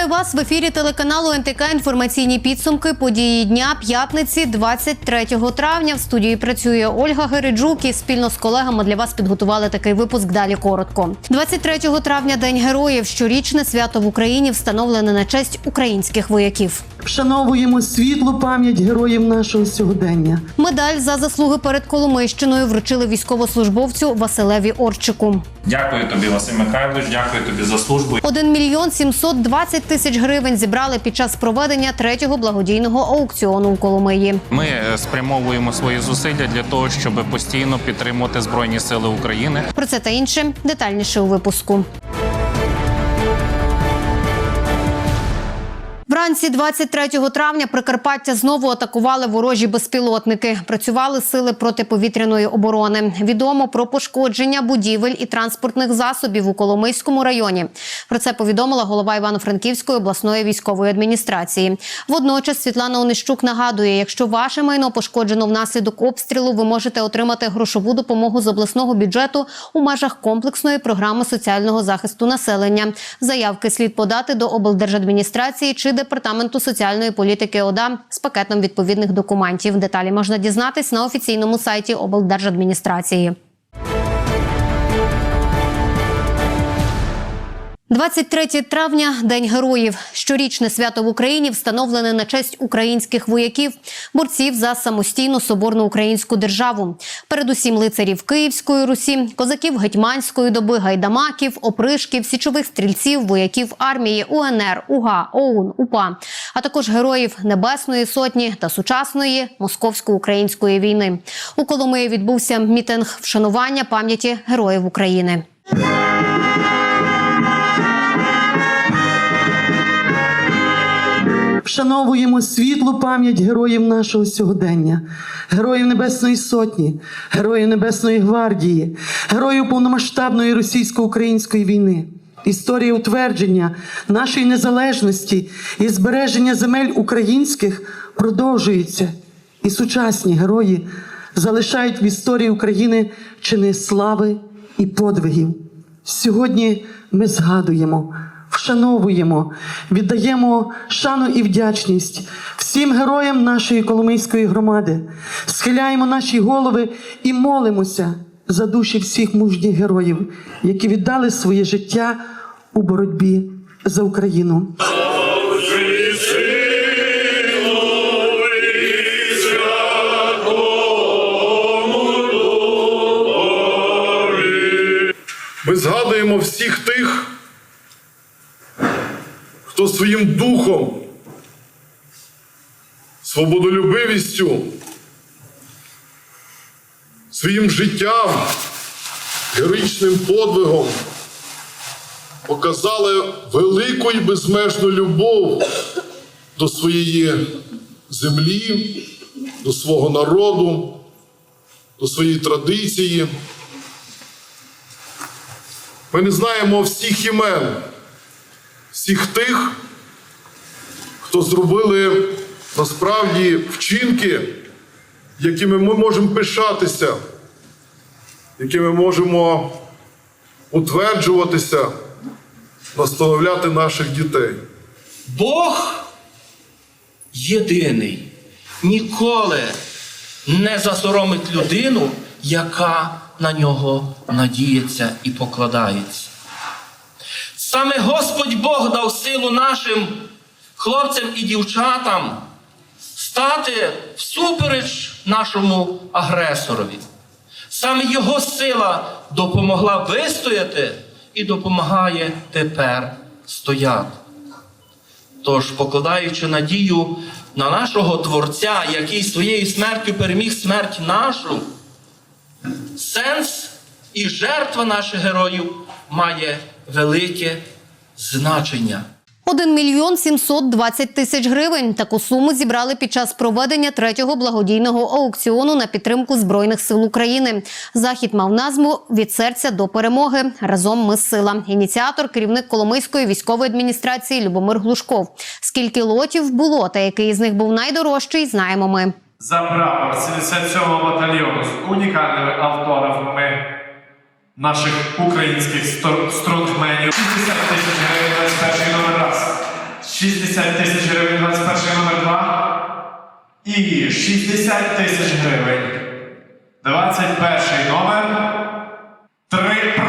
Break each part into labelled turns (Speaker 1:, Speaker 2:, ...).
Speaker 1: Вітаю вас в ефірі телеканалу НТК. Інформаційні підсумки події дня п'ятниці, 23 травня. В студії працює Ольга Гериджук і спільно з колегами для вас підготували такий випуск. Далі коротко. 23 травня День героїв. Щорічне свято в Україні встановлене на честь українських вояків.
Speaker 2: Вшановуємо світлу пам'ять героїв нашого сьогодення.
Speaker 1: Медаль за заслуги перед Коломийщиною вручили військовослужбовцю Василеві Орчику.
Speaker 3: Дякую тобі, Василь Михайлович. Дякую тобі за службу.
Speaker 1: 1 мільйон 720 тисяч гривень зібрали під час проведення третього благодійного аукціону у Коломиї.
Speaker 4: Ми е, спрямовуємо свої зусилля для того, щоб постійно підтримувати збройні сили України.
Speaker 1: Про це та інше детальніше у випуску. Вранці 23 травня Прикарпаття знову атакували ворожі безпілотники. Працювали сили протиповітряної оборони. Відомо про пошкодження будівель і транспортних засобів у Коломийському районі. Про це повідомила голова Івано-Франківської обласної військової адміністрації. Водночас Світлана Онищук нагадує, якщо ваше майно пошкоджено внаслідок обстрілу, ви можете отримати грошову допомогу з обласного бюджету у межах комплексної програми соціального захисту населення. Заявки слід подати до облдержадміністрації чи департаменту соціальної політики ОДА з пакетом відповідних документів. Деталі можна дізнатись на офіційному сайті облдержадміністрації. 23 травня День героїв. Щорічне свято в Україні встановлене на честь українських вояків, борців за самостійну соборну українську державу. Передусім лицарів Київської Русі, козаків гетьманської доби, гайдамаків, опришків, січових стрільців, вояків армії, УНР, УГА, ОУН, УПА, а також героїв Небесної Сотні та сучасної московсько-української війни. У Коломиї відбувся мітинг вшанування пам'яті героїв України.
Speaker 2: Вшановуємо світлу пам'ять героїв нашого сьогодення, героїв Небесної Сотні, героїв Небесної гвардії, героїв повномасштабної російсько-української війни. Історія утвердження нашої незалежності і збереження земель українських продовжується, і сучасні герої залишають в історії України чини слави і подвигів. Сьогодні ми згадуємо, вшановуємо, віддаємо шану і вдячність всім героям нашої Коломийської громади, схиляємо наші голови і молимося за душі всіх мужніх героїв, які віддали своє життя у боротьбі за Україну.
Speaker 5: Ми згадуємо всіх тих, хто своїм духом, свободолюбивістю, своїм життям, героїчним подвигом показали велику і безмежну любов до своєї землі, до свого народу, до своєї традиції. Ми не знаємо всіх імен, всіх тих, хто зробили насправді вчинки, якими ми можемо пишатися, якими можемо утверджуватися, настановляти наших дітей.
Speaker 6: Бог єдиний ніколи не засоромить людину, яка на нього надіється і покладається. Саме Господь Бог дав силу нашим хлопцям і дівчатам стати всупереч нашому агресорові. Саме Його сила допомогла вистояти і допомагає тепер стояти. Тож, покладаючи надію на нашого Творця, який своєю смертю переміг смерть нашу, сенс і жертва наших героїв має велике значення.
Speaker 1: 1 мільйон 720 тисяч гривень. Таку суму зібрали під час проведення третього благодійного аукціону на підтримку збройних сил України. Захід мав назву від серця до перемоги. Разом ми сила. Ініціатор, керівник Коломийської військової адміністрації Любомир Глушков. Скільки лотів було та який з них був найдорожчий, знаємо ми.
Speaker 7: За прапор 77-го батальйону з унікальними автографами наших українських стронгменів. 60 тисяч гривень 21 номер раз. 60 тисяч гривень 21 номер два. І 60 тисяч гривень. 21 номер. 3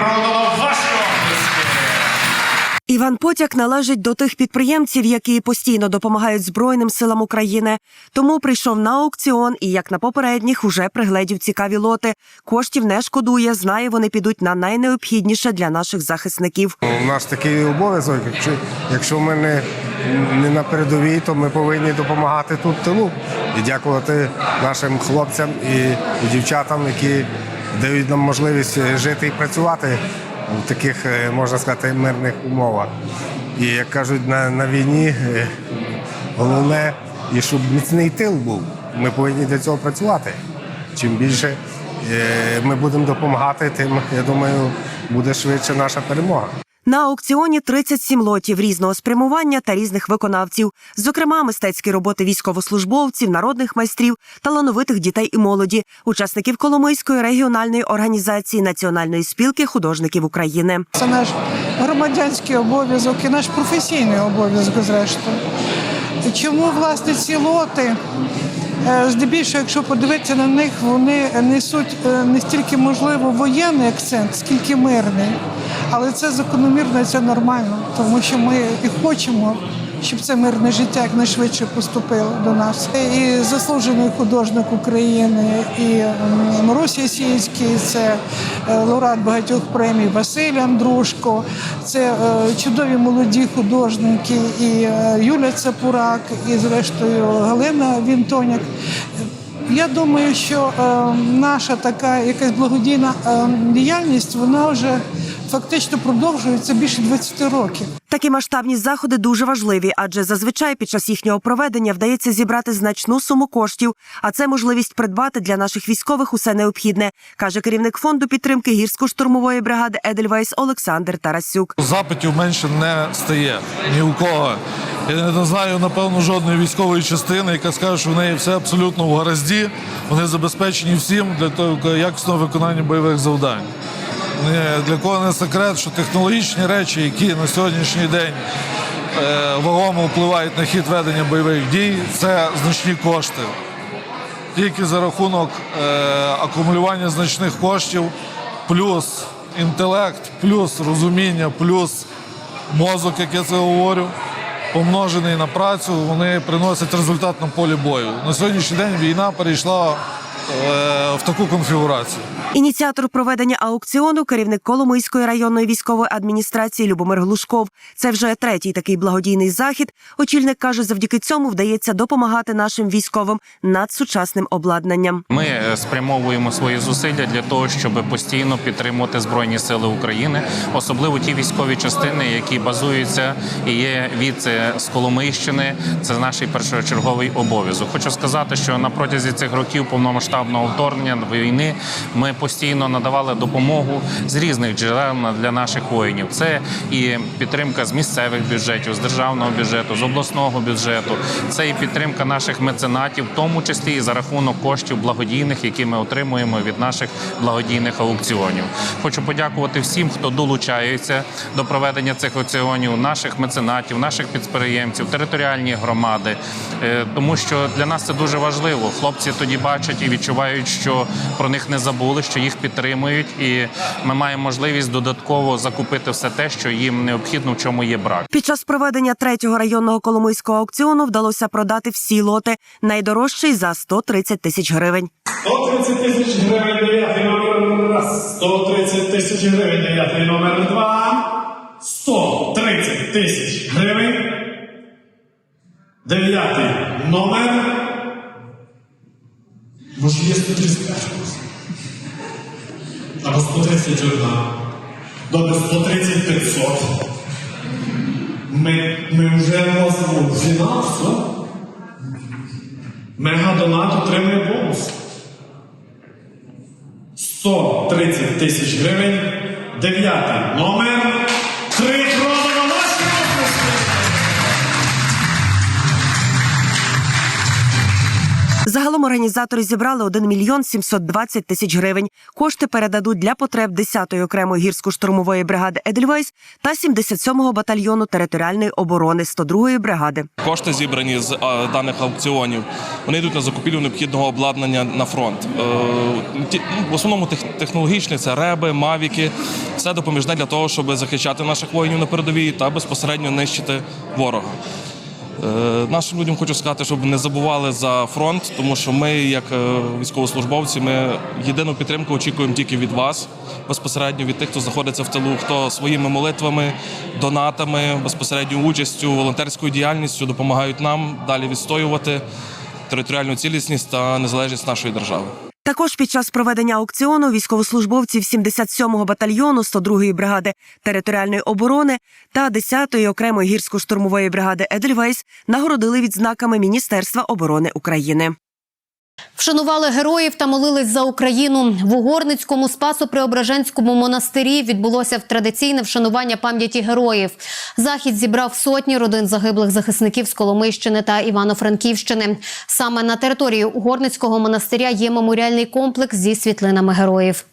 Speaker 8: Іван Потяк належить до тих підприємців, які постійно допомагають Збройним силам України. Тому прийшов на аукціон і, як на попередніх, уже пригледів цікаві лоти. Коштів не шкодує, знає, вони підуть на найнеобхідніше для наших захисників.
Speaker 9: У нас такий обов'язок. Якщо, якщо ми не, не на передовій, то ми повинні допомагати тут тилу і дякувати нашим хлопцям і, дівчатам, які дають нам можливість жити і працювати в таких, е, можна сказати, мирних умовах. І як кажуть, на, на війні е, головне, і щоб міцний тил був. Ми повинні для цього працювати. Чим більше е, ми будемо допомагати, тим я думаю, буде швидше наша перемога.
Speaker 8: На аукціоні 37 лотів різного спрямування та різних виконавців, зокрема мистецькі роботи військовослужбовців, народних майстрів, талановитих дітей і молоді, учасників Коломийської регіональної організації Національної спілки художників України.
Speaker 2: Це наш громадянський обов'язок і наш професійний обов'язок, зрештою. Чому власне ці лоти? Е, Здебільшого, якщо подивитися на них, вони несуть е, не стільки можливо воєнний акцент, скільки мирний. Але це закономірно, це нормально, тому що ми і хочемо, щоб це мирне життя якнайшвидше поступило до нас. І заслужений художник України, і Марусі Сільський, це е, лауреат багатьох премій Василь Андрушко, це е, чудові молоді художники, і е, Юля Цапурак, і зрештою Галина Вінтоняк. Я думаю, що е, наша така якась благодійна е, діяльність, вона вже фактично продовжується більше 20 років.
Speaker 8: Такі масштабні заходи дуже важливі, адже зазвичай під час їхнього проведення вдається зібрати значну суму коштів, а це можливість придбати для наших військових усе необхідне, каже керівник фонду підтримки гірсько-штурмової бригади Едельвейс Олександр Тарасюк.
Speaker 10: Запитів менше не стає ні у кого. Я не знаю, напевно, жодної військової частини, яка скаже, що в неї все абсолютно в гаразді. Вони забезпечені всім для того якісного виконання бойових завдань. Ні, Для кого не секрет, що технологічні речі, які на сьогоднішній день е, вагомо впливають на хід ведення бойових дій, це значні кошти. Тільки за рахунок е, акумулювання значних коштів, плюс інтелект, плюс розуміння, плюс мозок, як я це говорю, помножений на працю, вони приносять результат на полі бою. На сьогоднішній день війна перейшла е, в таку конфігурацію.
Speaker 8: Ініціатор проведення аукціону керівник Коломийської районної військової адміністрації Любомир Глушков. Це вже третій такий благодійний захід. Очільник каже, завдяки цьому вдається допомагати нашим військовим над сучасним обладнанням.
Speaker 4: Ми е, спрямовуємо свої зусилля для того, щоб постійно підтримувати збройні сили України, особливо ті військові частини, які базуються і є від е, з Коломийщини. Це наш першочерговий обов'язок. Хочу сказати, що на протязі цих років повномасштабного вторгнення війни ми постійно надавали допомогу з різних джерел для наших воїнів. Це і підтримка з місцевих бюджетів, з державного бюджету, з обласного бюджету. Це і підтримка наших меценатів, в тому числі і за рахунок коштів благодійних, які ми отримуємо від наших благодійних аукціонів. Хочу подякувати всім, хто долучається до проведення цих аукціонів, наших меценатів, наших підприємців, територіальні громади, Е, тому що для нас це дуже важливо. Хлопці тоді бачать і відчувають, що про них не забули, що їх підтримують, і ми маємо можливість додатково закупити все те, що їм необхідно, в чому є брак.
Speaker 8: Під час проведення третього районного коломийського аукціону вдалося продати всі лоти. Найдорожчий за 130 тисяч гривень.
Speaker 7: 130 тисяч гривень дев'ятий номер раз. 130 тисяч гривень дев'ятий номер два. 130 тисяч гривень. Дев'ятий номер. Може є 135 Або 131. Добре, 130 500. Ми, ми вже носимо в фінал, все. Мегадонат отримує бонус. 130 тисяч гривень. Дев'ятий номер.
Speaker 8: Загалом організатори зібрали 1 мільйон 720 тисяч гривень. Кошти передадуть для потреб 10-ї окремої гірсько-штурмової бригади Едельвейс та 77-го батальйону територіальної оборони 102-ї бригади.
Speaker 11: Кошти зібрані з даних аукціонів. Вони йдуть на закупівлю необхідного обладнання на фронт. Е, ну, в основному тех- технологічні це реби, мавіки, все допоміжне для того, щоб захищати наших воїнів на передовій та безпосередньо нищити ворога. Е, Нашим людям хочу сказати, щоб не забували за фронт, тому що ми, як е, військовослужбовці, ми єдину підтримку очікуємо тільки від вас, безпосередньо від тих, хто знаходиться в тилу, хто своїми молитвами, донатами, безпосередньо участю, волонтерською діяльністю допомагають нам далі відстоювати територіальну цілісність та незалежність нашої держави.
Speaker 8: Також під час проведення аукціону військовослужбовців 77-го батальйону 102-ї бригади територіальної оборони та 10-ї окремої гірсько-штурмової бригади Едельвейс нагородили відзнаками Міністерства оборони України.
Speaker 1: Вшанували героїв та молились за Україну. В Угорницькому Спасо-Преображенському монастирі відбулося традиційне вшанування пам'яті героїв. Захід зібрав сотні родин загиблих захисників з Коломийщини та Івано-Франківщини. Саме на території Угорницького монастиря є меморіальний комплекс зі світлинами героїв.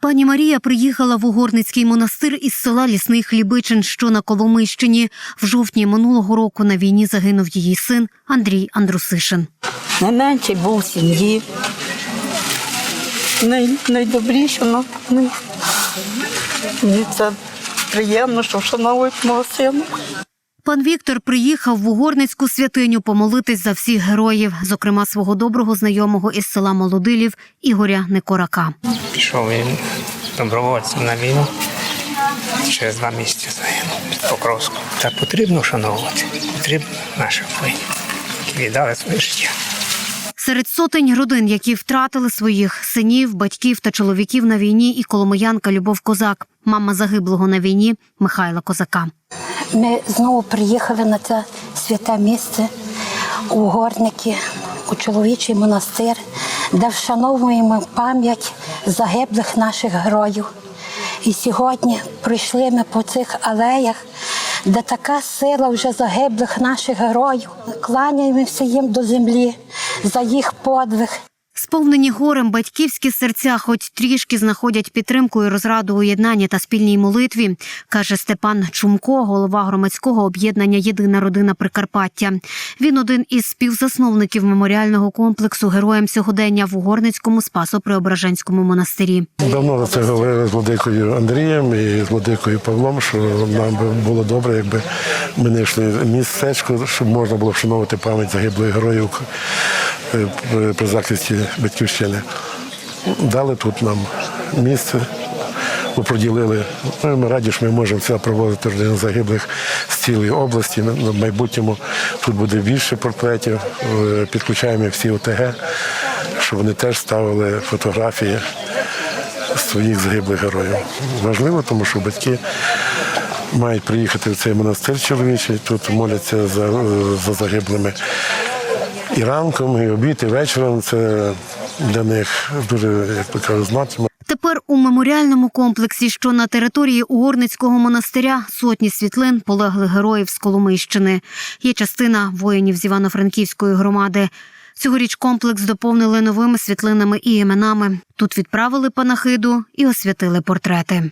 Speaker 1: Пані Марія приїхала в Угорницький монастир із села Лісний Хлібичин, що на Коломийщині. В жовтні минулого року на війні загинув її син Андрій Андрусишин.
Speaker 12: Найменший був сім'ї. Най, найдобріший, ну, ну, мені це приємно, що вшановують мого сина.
Speaker 1: Пан Віктор приїхав в Угорницьку святиню помолитись за всіх героїв, зокрема свого доброго знайомого із села Молодилів Ігоря Некорака.
Speaker 13: Пішов він добровольцем на війну. Через два місяці загинув під Покровськом. Та потрібно вшановувати, потрібно наших воїнів, які віддали своє життя.
Speaker 1: Серед сотень родин, які втратили своїх синів, батьків та чоловіків на війні, і коломиянка Любов Козак, мама загиблого на війні Михайла Козака.
Speaker 12: Ми знову приїхали на це святе місце у Горники, у чоловічий монастир, де вшановуємо пам'ять загиблих наших героїв. І сьогодні пройшли ми по цих алеях, де така сила вже загиблих наших героїв. Кланяємося їм до землі за їх подвиг.
Speaker 1: Сповнені горем батьківські серця, хоч трішки знаходять підтримку і розраду у єднанні та спільній молитві, каже Степан Чумко, голова громадського об'єднання Єдина родина Прикарпаття. Він один із співзасновників меморіального комплексу героям сьогодення в Угорницькому Спасо-Преображенському монастирі.
Speaker 14: Давно за це говорили з владикою Андрієм і з владикою Павлом, що нам би було добре, якби ми знайшли містечко, щоб можна було вшановувати пам'ять загиблих героїв при захисті батьківщини. Дали тут нам місце, оприділили. Ну, Ми раді, що ми можемо це проводити родин загиблих з цілої області. На майбутньому тут буде більше портретів. Е, Підключаємо всі ОТГ, щоб вони теж ставили фотографії своїх загиблих героїв. Важливо, тому що батьки мають приїхати в цей монастир чоловічий, тут моляться за, за загиблими. І ранком, і обід, і вечором це для них дуже, як би кажуть, значимо.
Speaker 1: Тепер у меморіальному комплексі, що на території Угорницького монастиря, сотні світлин полеглих героїв з Коломийщини. Є частина воїнів з Івано-Франківської громади. Цьогоріч комплекс доповнили новими світлинами і іменами. Тут відправили панахиду і освятили портрети.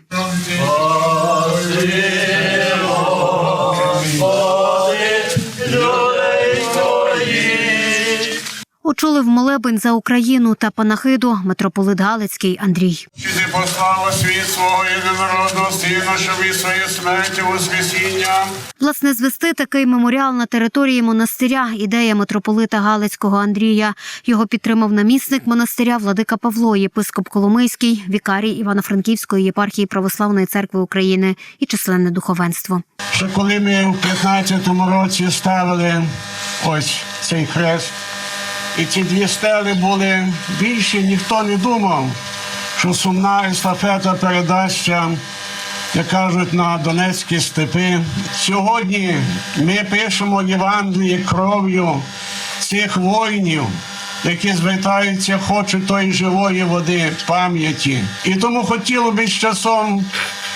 Speaker 1: Очолив молебень за Україну та панахиду митрополит Галицький Андрій.
Speaker 7: Чи ти послав у світ свого єдинородного сина, щоб і своєю смерті воскресіння
Speaker 1: Власне, звести такий меморіал на території монастиря ідея митрополита Галицького Андрія. Його підтримав намісник монастиря Владика Павло, єпископ Коломийський, вікарій Івано-Франківської єпархії Православної церкви України і численне духовенство.
Speaker 7: що коли ми у 15-му році ставили ось цей хрест, і ці дві стели були більше, ніхто не думав, що сумна естафета передасться, як кажуть, на Донецькі степи. Сьогодні ми пишемо Євангеліє кров'ю цих воїнів. Які звертаються, хочуть тої живої води, пам'яті. І тому хотіло би з часом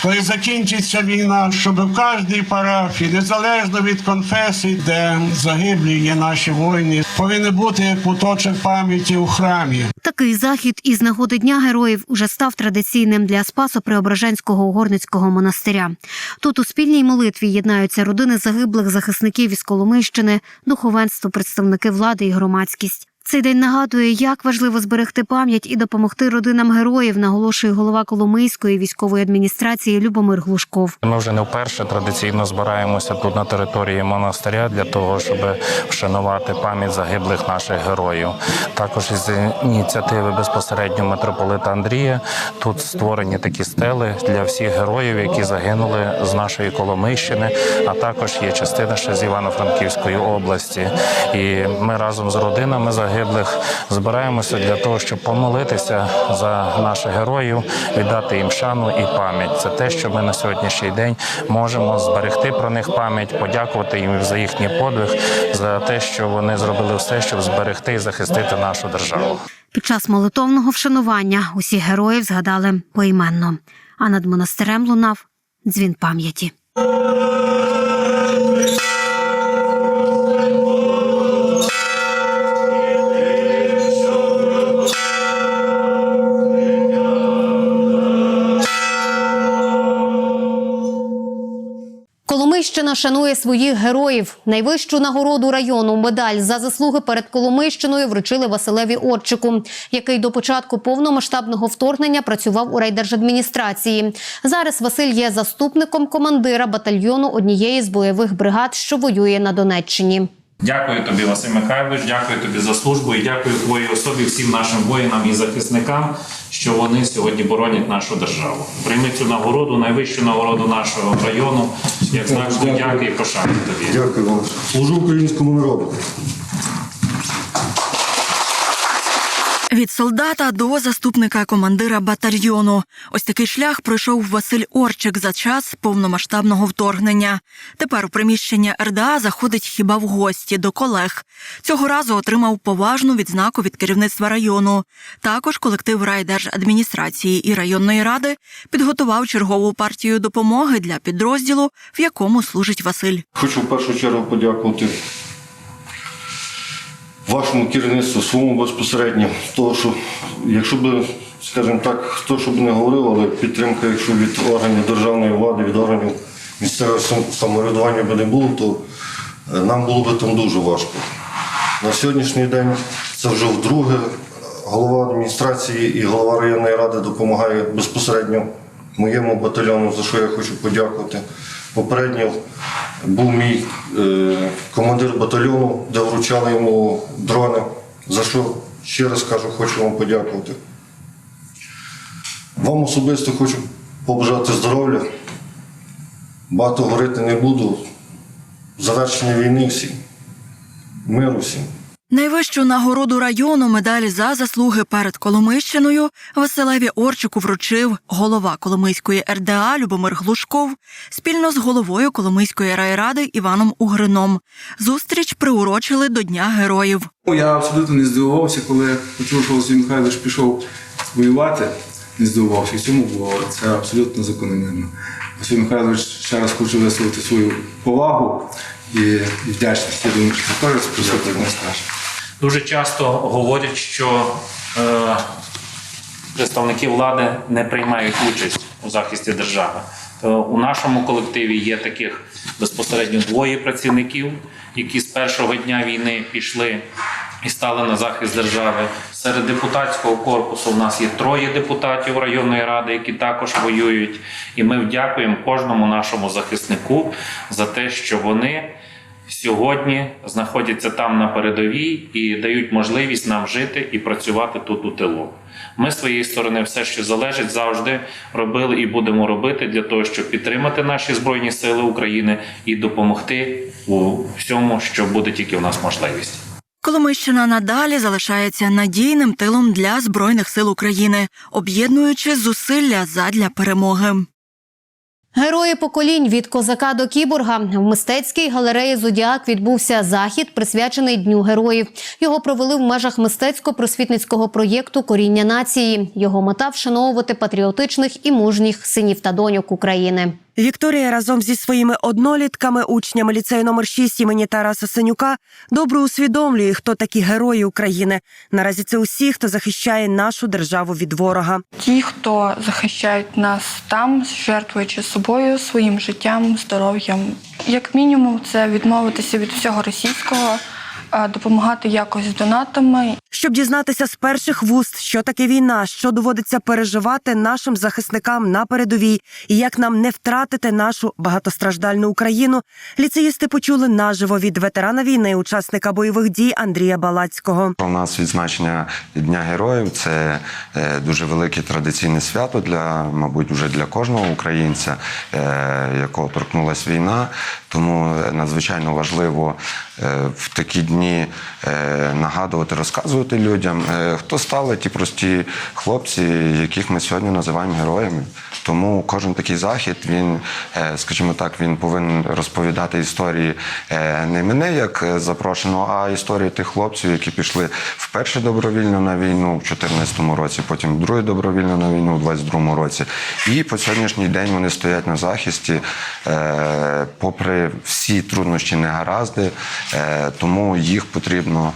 Speaker 15: коли закінчиться війна, щоб в кожній парафії, незалежно від конфесій, де загиблі є наші воїни, повинен бути куточок пам'яті у храмі.
Speaker 1: Такий захід із нагоди Дня героїв уже став традиційним для Спасо-Преображенського угорницького монастиря. Тут у спільній молитві єднаються родини загиблих захисників із Коломийщини, духовенство, представники влади і громадськість. Цей день нагадує, як важливо зберегти пам'ять і допомогти родинам героїв, наголошує голова Коломийської військової адміністрації Любомир Глушков.
Speaker 16: Ми вже не вперше традиційно збираємося тут на території монастиря для того, щоб вшанувати пам'ять загиблих наших героїв. Також із ініціативи безпосередньо митрополита Андрія тут створені такі стели для всіх героїв, які загинули з нашої Коломийщини, а також є частина ще з Івано-Франківської області. І ми разом з родинами загиблих збираємося для того, щоб помолитися за наших героїв, віддати їм шану і пам'ять. Це те, що ми на сьогоднішній день можемо зберегти про них пам'ять, подякувати їм за їхній подвиг, за те, що вони зробили все, щоб зберегти і захистити нашу державу.
Speaker 1: Під час молитовного вшанування усіх героїв згадали поіменно. А над монастирем лунав дзвін пам'яті. Коломийщина шанує своїх героїв. Найвищу нагороду району медаль за заслуги перед Коломийщиною вручили Василеві Орчику, який до початку повномасштабного вторгнення працював у райдержадміністрації. Зараз Василь є заступником командира батальйону однієї з бойових бригад, що воює на Донеччині.
Speaker 4: Дякую тобі, Василь Михайлович, дякую тобі за службу і дякую твоїй особі, всім нашим воїнам і захисникам, що вони сьогодні боронять нашу державу. Прийми цю нагороду, найвищу нагороду нашого району, як завжди, дякую і пошану тобі.
Speaker 5: Дякую вам. Служу українському народу.
Speaker 17: Від солдата до заступника командира батальйону. Ось такий шлях пройшов Василь Орчик за час повномасштабного вторгнення. Тепер у приміщення РДА заходить хіба в гості до колег. Цього разу отримав поважну відзнаку від керівництва району. Також колектив райдержадміністрації і районної ради підготував чергову партію допомоги для підрозділу, в якому служить Василь.
Speaker 5: Хочу в першу чергу подякувати вашому керівництву, своєму безпосередньо, того, що якщо б, скажімо так, хто що б не говорив, але підтримка, якщо від органів державної влади, від органів місцевого самоврядування би не було, то е, нам було б там дуже важко. На сьогоднішній день це вже вдруге голова адміністрації і голова районної ради допомагає безпосередньо моєму батальйону, за що я хочу подякувати. Попередньо був мій е, командир батальйону, де вручали йому дрони, за що ще раз кажу, хочу вам подякувати. Вам особисто хочу побажати здоров'я. Багато говорити не буду. Завершення війни всім. Миру всім.
Speaker 17: Найвищу нагороду району медаль за заслуги перед Коломийщиною Василеві Орчику вручив голова Коломийської РДА Любомир Глушков спільно з головою Коломийської райради Іваном Угрином. Зустріч приурочили до Дня героїв.
Speaker 18: Я абсолютно не здивувався, коли почув, що Василь Михайлович пішов воювати. Не здивувався в цьому, бо це абсолютно закономірно. Василь Михайлович ще раз хочу висловити свою повагу і і вдячність. Я думаю, що це теж присутній не скаже.
Speaker 4: Дуже часто говорять, що е, представники влади не приймають участь у захисті держави. То у нашому колективі є таких безпосередньо двоє працівників, які з першого дня війни пішли і стали на захист держави. Серед депутатського корпусу у нас є троє депутатів районної ради, які також воюють. І ми вдякуємо кожному нашому захиснику за те, що вони сьогодні знаходяться там на передовій і дають можливість нам жити і працювати тут у тилу. Ми своєї сторони все, що залежить, завжди робили і будемо робити для того, щоб підтримати наші збройні сили України і допомогти у всьому, що буде тільки у нас можливість.
Speaker 17: Коломийщина надалі залишається надійним тилом для збройних сил України, об'єднуючи зусилля задля перемоги.
Speaker 1: Герої поколінь від козака до кіборга в мистецькій галереї Зодіак відбувся захід, присвячений Дню героїв. Його провели в межах мистецько-просвітницького проєкту Коріння нації. Його мета вшановувати патріотичних і мужніх синів та доньок України.
Speaker 8: Вікторія разом зі своїми однолітками, учнями ліцею номер 6 імені Тараса Сенюка, добре усвідомлює, хто такі герої України. Наразі це усі, хто захищає нашу державу від ворога.
Speaker 19: Ті, хто захищають нас там, жертвуючи собою, своїм життям, здоров'ям. Як мінімум, це відмовитися від всього російського, допомагати якось донатами.
Speaker 8: Щоб дізнатися з перших вуст, що таке війна, що доводиться переживати нашим захисникам на передовій, і як нам не втратити нашу багатостраждальну Україну, ліцеїсти почули наживо від ветерана війни, учасника бойових дій Андрія Балацького.
Speaker 20: У нас відзначення Дня героїв це е, дуже велике традиційне свято для, мабуть, вже для кожного українця, е, якого торкнулася війна. Тому надзвичайно важливо е, в такі дні е, нагадувати, розказувати людям, е, хто стали ті прості хлопці, яких ми сьогодні називаємо героями. Тому кожен такий захід, він, е, скажімо так, він повинен розповідати історії е, не мене як е, запрошеного, а історії тих хлопців, які пішли вперше добровільно на війну в 2014 році, потім вдруге добровільно на війну у 2022 році. І по сьогоднішній день вони стоять на захисті, попри всі труднощі, негаразди. Тому їх потрібно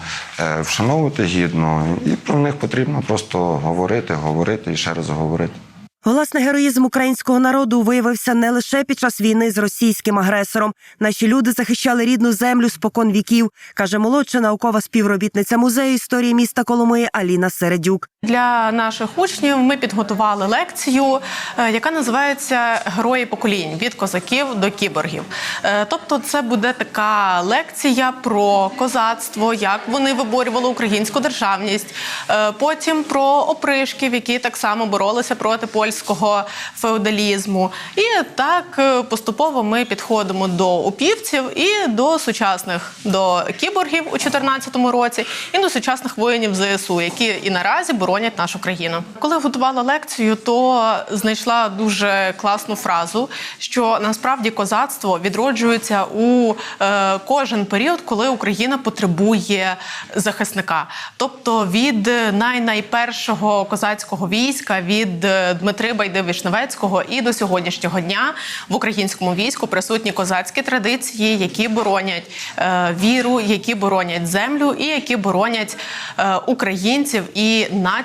Speaker 20: вшановувати гідно, і про них потрібно просто говорити, говорити і ще раз говорити.
Speaker 8: Власне, героїзм українського народу виявився не лише під час війни з російським агресором. Наші люди захищали рідну землю спокон віків, каже молодша наукова співробітниця музею історії міста Коломиї Аліна Середюк.
Speaker 21: Для наших учнів ми підготували лекцію, е, яка називається Герої поколінь від козаків до кіборгів. Е, Тобто, це буде така лекція про козацтво, як вони виборювали українську державність. Е, Потім про опришків, які так само боролися проти польського феодалізму. І так поступово ми підходимо до упівців і до сучасних до кіборгів у 2014 році, і до сучасних воїнів ЗСУ, які і наразі боронять нашу країну. Коли готувала лекцію, то знайшла дуже класну фразу, що насправді козацтво відроджується у е, кожен період, коли Україна потребує захисника. Тобто від най-найпершого козацького війська, від е, Дмитри Байди Вишневецького і до сьогоднішнього дня в українському війську присутні козацькі традиції, які боронять е, віру, які боронять землю і які боронять е, українців і націю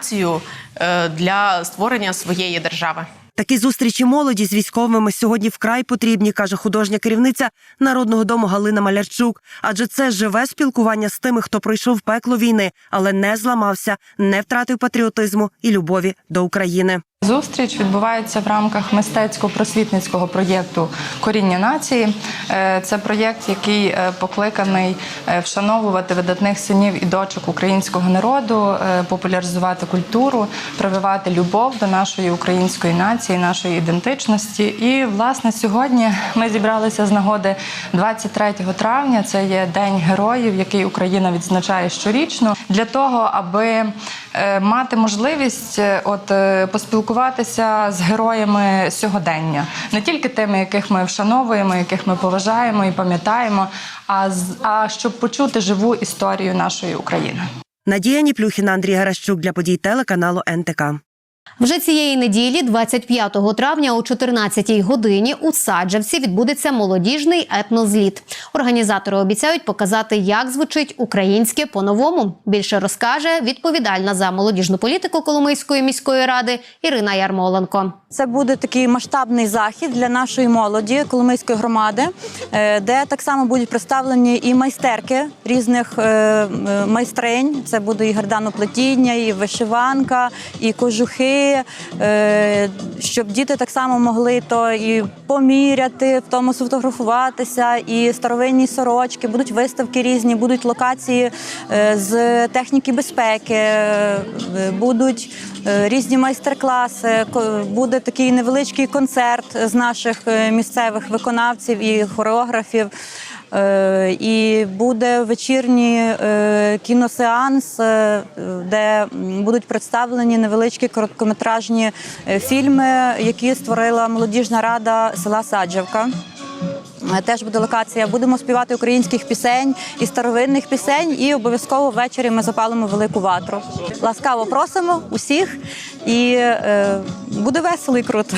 Speaker 21: е, для створення своєї держави.
Speaker 8: Такі зустрічі молоді з військовими сьогодні вкрай потрібні, каже художня керівниця народного дому Галина Малярчук. Адже це живе спілкування з тими, хто пройшов пекло війни, але не зламався, не втратив патріотизму і любові до України.
Speaker 19: Зустріч відбувається в рамках мистецько-просвітницького проєкту Коріння нації. Е, Це проєкт, який е, покликаний е, вшановувати видатних синів і дочок українського народу, популяризувати культуру, прививати любов до нашої української нації, нашої ідентичності. І власне сьогодні ми зібралися з нагоди 23 травня. Це є День героїв, який Україна відзначає щорічно, для того, аби мати можливість е, от е, поспілкуватися з героями сьогодення, не тільки тими, яких ми вшановуємо, яких ми поважаємо і пам'ятаємо, а а щоб почути живу історію нашої України.
Speaker 8: Надія Ніплюхіна, Андрій Гаращук для подій телеканалу НТК.
Speaker 1: Вже цієї неділі, 25 травня о 14-й годині, у Саджавці відбудеться молодіжний етнозліт. Організатори обіцяють показати, як звучить українське по-новому. Більше розкаже відповідальна за молодіжну політику Коломийської міської ради Ірина Ярмоленко.
Speaker 22: Це буде такий масштабний захід для нашої молоді Коломийської громади, е, де так само будуть представлені і майстерки різних е, е, майстринь. Це буде і гарданоплетіння, і вишиванка, і кожухи, е, щоб діти так само могли то і поміряти, в тому сфотографуватися, і старовинні сорочки, будуть виставки різні, будуть локації е, з техніки безпеки, е, будуть різні майстер-класи. Буде такий невеличкий концерт з наших місцевих виконавців і хореографів. Е, І буде вечірній е, кіносеанс, е, де будуть представлені невеличкі короткометражні фільми, які створила молодіжна рада села Саджавка. Теж буде локація. Будемо співати українських пісень і старовинних пісень. І обов'язково ввечері ми запалимо велику ватру. Ласкаво просимо усіх, і буде весело і круто.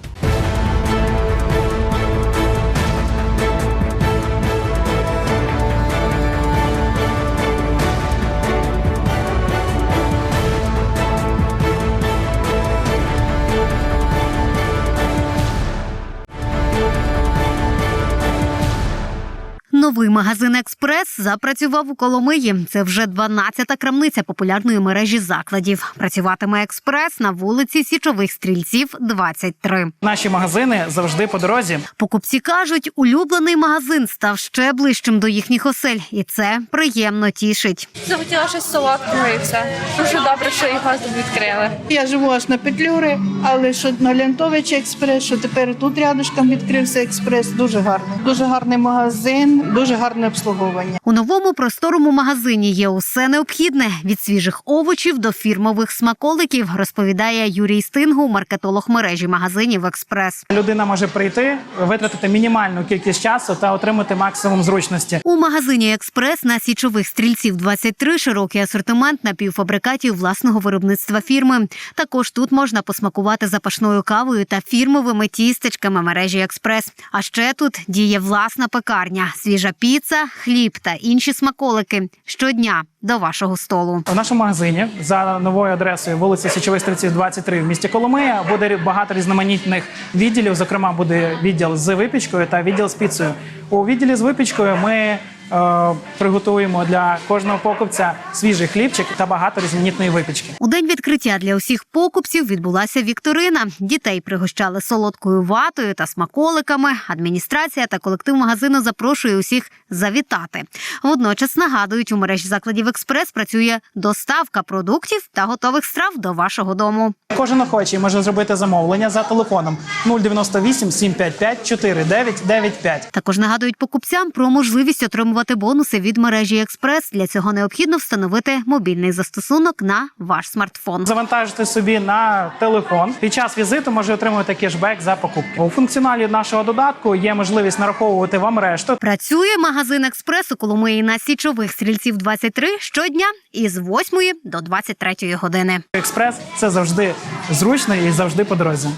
Speaker 1: Новий магазин Експрес запрацював у Коломиї. Це вже 12-та крамниця популярної мережі закладів. Працюватиме експрес на вулиці Січових стрільців, 23.
Speaker 23: Наші магазини завжди по дорозі.
Speaker 1: Покупці кажуть, улюблений магазин став ще ближчим до їхніх осель, і це приємно тішить.
Speaker 24: Захотіла щось солодкого і все. Дуже добре, що його відкрили.
Speaker 25: Я живу аж на Петлюри, але що на Лянтовичі експрес, що тепер тут рядышком відкрився експрес. Дуже гарний. Дуже гарний магазин, дуже гарне обслуговування.
Speaker 1: У новому просторому магазині є усе необхідне від свіжих овочів до фірмових смаколиків, розповідає Юрій Стингу, маркетолог мережі магазинів Експрес.
Speaker 23: Людина може прийти, витратити мінімальну кількість часу та отримати максимум зручності.
Speaker 1: У магазині Експрес на січових стрільців 23 широкий асортимент напівфабрикатів власного виробництва фірми. Також тут можна посмакувати запашною кавою та фірмовими тістечками мережі Експрес. А ще тут діє власна пекарня, свіжа піца, хліб та інші смаколики щодня до вашого столу.
Speaker 23: В нашому магазині за новою адресою вулиця стрільців 23 в місті Коломия буде багато різноманітних відділів. Зокрема, буде відділ з випічкою та відділ з піцею. У відділі з випічкою ми приготуємо для кожного покупця свіжий хлібчик та багато різноманітної випічки.
Speaker 1: У день відкриття для усіх покупців відбулася вікторина. Дітей пригощали солодкою ватою та смаколиками. Адміністрація та колектив магазину запрошує усіх завітати. Водночас нагадують, у мережі закладів експрес працює доставка продуктів та готових страв до вашого дому.
Speaker 23: Кожен охочий може зробити замовлення за телефоном 098 755 4995.
Speaker 1: Також нагадують покупцям про можливість отримувати бонуси від мережі експрес. Для цього необхідно встановити мобільний застосунок на ваш смартфон.
Speaker 23: Завантажити собі на телефон. Під час візиту може отримувати кешбек за покупку. У функціоналі нашого додатку є можливість нараховувати вам решту.
Speaker 1: Працює магазин експрес у Коломиї на січових стрільців 23 щодня із 8 до 23 години.
Speaker 23: Експрес це завжди зручно і завжди по дорозі.